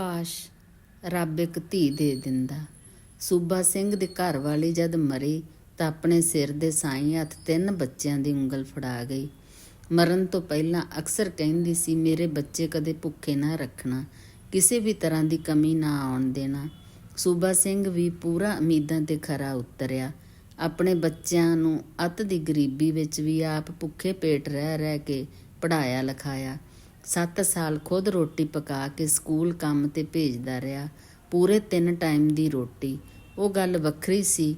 ਕਾਸ਼ ਰੱਬ ਇੱਕ ਧੀ ਦੇ ਦਿੰਦਾ। ਸੂਬਾ ਸਿੰਘ ਦੇ ਘਰ ਵਾਲੀ ਜਦ ਮਰੀ ਤਾਂ ਆਪਣੇ ਸਿਰ ਦੇ ਸਾਈਂ ਹੱਥ ਤਿੰਨ ਬੱਚਿਆਂ ਦੀ ਉਂਗਲ ਫੜਾ ਗਈ। ਮਰਨ ਤੋਂ ਪਹਿਲਾਂ ਅਕਸਰ ਕਹਿੰਦੀ ਸੀ, ਮੇਰੇ ਬੱਚੇ ਕਦੇ ਭੁੱਖੇ ਨਾ ਰੱਖਣਾ, ਕਿਸੇ ਵੀ ਤਰ੍ਹਾਂ ਦੀ ਕਮੀ ਨਾ ਆਉਣ ਦੇਣਾ। ਸੂਬਾ ਸਿੰਘ ਵੀ ਪੂਰਾ ਉਮੀਦਾਂ ਤੇ ਖਰਾ ਉਤਰਿਆ। ਆਪਣੇ ਬੱਚਿਆਂ ਨੂੰ ਅਤ ਦੀ ਗਰੀਬੀ ਵਿੱਚ ਵੀ ਆਪ ਭੁੱਖੇ ਪੇਟ ਰਹਿ ਰਹਿ ਕੇ ਪੜਾਇਆ ਲਿਖਾਇਆ 7 ਸਾਲ ਖੁਦ ਰੋਟੀ ਪਕਾ ਕੇ ਸਕੂਲ ਕੰਮ ਤੇ ਭੇਜਦਾ ਰਿਹਾ। ਪੂਰੇ ਤਿੰਨ ਟਾਈਮ ਦੀ ਰੋਟੀ। ਉਹ ਗੱਲ ਵੱਖਰੀ ਸੀ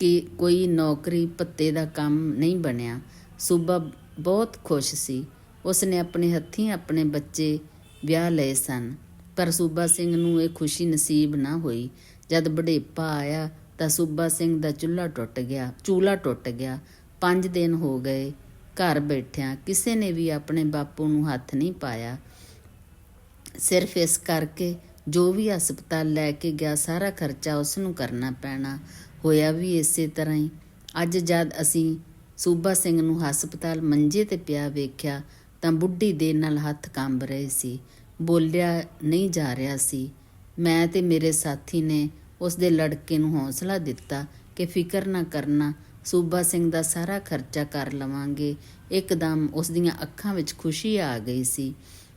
ਕਿ ਕੋਈ ਨੌਕਰੀ ਪੱਤੇ ਦਾ ਕੰਮ ਨਹੀਂ ਬਣਿਆ। ਸੂਬਾ ਬਹੁਤ ਖੁਸ਼ ਸੀ। ਉਸਨੇ ਆਪਣੇ ਹੱਥੀਂ ਆਪਣੇ ਬੱਚੇ ਵਿਆਹ ਲਏ ਸਨ। ਪਰ ਸੂਬਾ ਸਿੰਘ ਨੂੰ ਇਹ ਖੁਸ਼ੀ ਨਸੀਬ ਨਾ ਹੋਈ। ਜਦ ਬੜੇਪਾ ਆਇਆ ਤਾਂ ਸੂਬਾ ਸਿੰਘ ਦਾ ਚੁੱਲ੍ਹਾ ਟੁੱਟ ਗਿਆ, ਚੂਲਾ ਟੁੱਟ ਗਿਆ। 5 ਦਿਨ ਹੋ ਗਏ। ਘਰ ਬੈਠਿਆਂ ਕਿਸੇ ਨੇ ਵੀ ਆਪਣੇ ਬਾਪੂ ਨੂੰ ਹੱਥ ਨਹੀਂ ਪਾਇਆ। ਸਿਰਫ ਇਸ ਕਰਕੇ ਜੋ ਵੀ ਹਸਪਤਾਲ ਲੈ ਕੇ ਗਿਆ, ਸਾਰਾ ਖਰਚਾ ਉਸ ਨੂੰ ਕਰਨਾ ਪੈਣਾ। ਹੋਇਆ ਵੀ ਇਸੇ ਤਰ੍ਹਾਂ ਹੀ। ਅੱਜ ਜਦ ਅਸੀਂ ਸੂਬਾ ਸਿੰਘ ਨੂੰ ਹਸਪਤਾਲ ਮੰਜੇ ਤੇ ਪਿਆ ਵੇਖਿਆ, ਤਾਂ ਬੁੱਢੀ ਦੇ ਨਾਲ ਹੱਥ ਕੰਬ ਰਹੇ ਸੀ। ਬੋਲਿਆ, ਨਹੀਂ ਜਾ ਰਿਹਾ ਸੀ। ਮੈਂ ਤੇ ਮੇਰੇ ਸਾਥੀ ਨੇ ਉਸ ਦੇ ਲੜਕੇ ਨੂੰ ਹੌਸਲਾ ਦਿੱਤਾ ਕਿ ਫਿਕਰ ਨਾ ਕਰਨਾ, ਸੂਬਾ ਸਿੰਘ ਦਾ ਸਾਰਾ ਖਰਚਾ ਕਰ ਲਵਾਂਗੇ। ਇੱਕਦਮ ਉਸ ਦੀਆਂ ਅੱਖਾਂ ਵਿੱਚ ਖੁਸ਼ੀ ਆ ਗਈ ਸੀ।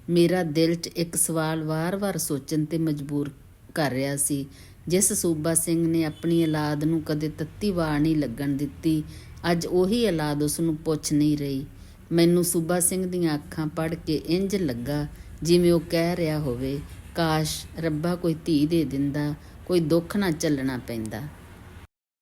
ਮੇਰਾ ਦਿਲ 'ਚ ਇੱਕ ਸਵਾਲ ਵਾਰ-ਵਾਰ ਸੋਚਣ ਤੇ ਮਜਬੂਰ ਕਰ ਰਿਹਾ ਸੀ। ਜਿਸ ਸੂਬਾ ਸਿੰਘ ਨੇ ਆਪਣੀ ਔਲਾਦ ਨੂੰ ਕਦੇ ਤੱਤੀ ਵਾਰ ਨਹੀਂ ਲੱਗਣ ਦਿੱਤੀ, ਅੱਜ ਉਹੀ ਔਲਾਦ ਉਸ ਨੂੰ ਪੁੱਛ ਨਹੀਂ ਰਹੀ। ਮੈਨੂੰ ਸੂਬਾ ਸਿੰਘ ਦੀਆਂ ਅੱਖਾਂ ਪੜ੍ਹ ਕੇ ਇੰਜ ਲੱਗਾ ਜਿਵੇਂ ਉਹ ਕਹਿ ਰਿਹਾ ਹੋਵੇ ਕਾਸ਼ ਰੱਬਾ ਕੋਈ ਧੀ ਦੇ ਦਿੰਦਾ ਕੋਈ ਦੁੱਖ ਨਾ ਝੱਲਣਾ ਪੈਂਦਾ।